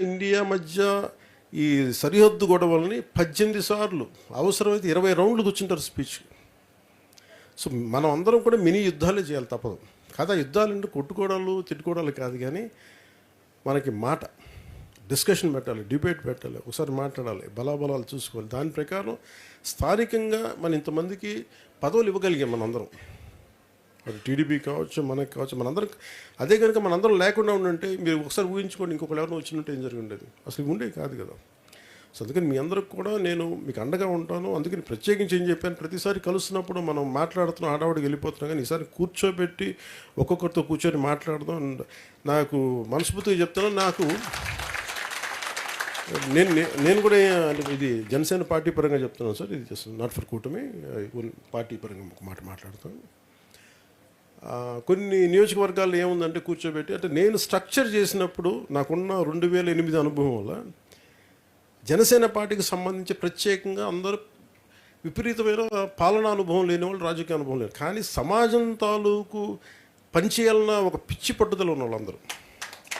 India మధ్య ఈ సరిహద్దు గొడవల్ని పద్దెనిమిది సార్లు అవసరమైతే ఇరవై రౌండ్లు కూర్చుంటారు స్పీచ్ సో మనం అందరం కూడా మినీ యుద్ధాలే చేయాలి తప్పదు. కదా యుద్ధాలు అంటే కొట్టుకోవడాలు తిట్టుకోవడాలు కాదు కానీ మనకి మాట డిస్కషన్ పెట్టాలి డిబేట్ పెట్టాలి ఒకసారి మాట్లాడాలి బలాబలాలు చూసుకోవాలి. దాని ప్రకారం స్థానికంగా మన ఇంతమందికి పదవులు ఇవ్వగలిగాం మనందరం. అది టీడీపీ కావచ్చు మనకి కావచ్చు మనందరం అదే కనుక మనందరం లేకుండా ఉండుంటే మీరు ఒకసారి ఊహించుకోండి ఇంకొకరు ఎవరైనా వచ్చినట్టు ఏం జరిగి ఉండేది అసలు ఉండేది కాదు కదా. సో అందుకని మీ అందరికి కూడా నేను మీకు అండగా ఉంటాను. అందుకని ప్రత్యేకించి ఏం చెప్పాను? ప్రతిసారి కలుస్తున్నప్పుడు మనం మాట్లాడుతున్నాం ఆడవాడికి వెళ్ళిపోతున్నాం కానీ ఈసారి కూర్చోబెట్టి ఒక్కొక్కరితో కూర్చొని మాట్లాడదాం. నాకు మనస్ఫూర్తిగా చెప్తాను నాకు నేను నే- నేను కూడా ఇది జనసేన పార్టీ పరంగా చెప్తున్నాను సార్. ఇది జస్ట్ నాట్ ఫర్ కూటమి. ఓన్ పార్టీ పరంగా ఒక మాట మాట్లాడతాను. కొన్ని నియోజకవర్గాల్లో ఏముందంటే కూర్చోబెట్టి అంటే నేను స్ట్రక్చర్ చేసినప్పుడు నాకున్న రెండు వేల ఎనిమిది అనుభవం వల్ల జనసేన పార్టీకి సంబంధించి ప్రత్యేకంగా అందరూ విపరీతమైన పాలనా అనుభవం లేని వాళ్ళు రాజకీయ అనుభవం లేరు కానీ సమాజం తాలూకు పనిచేయాలన్న ఒక పిచ్చి పట్టుదల ఉన్న వాళ్ళందరూ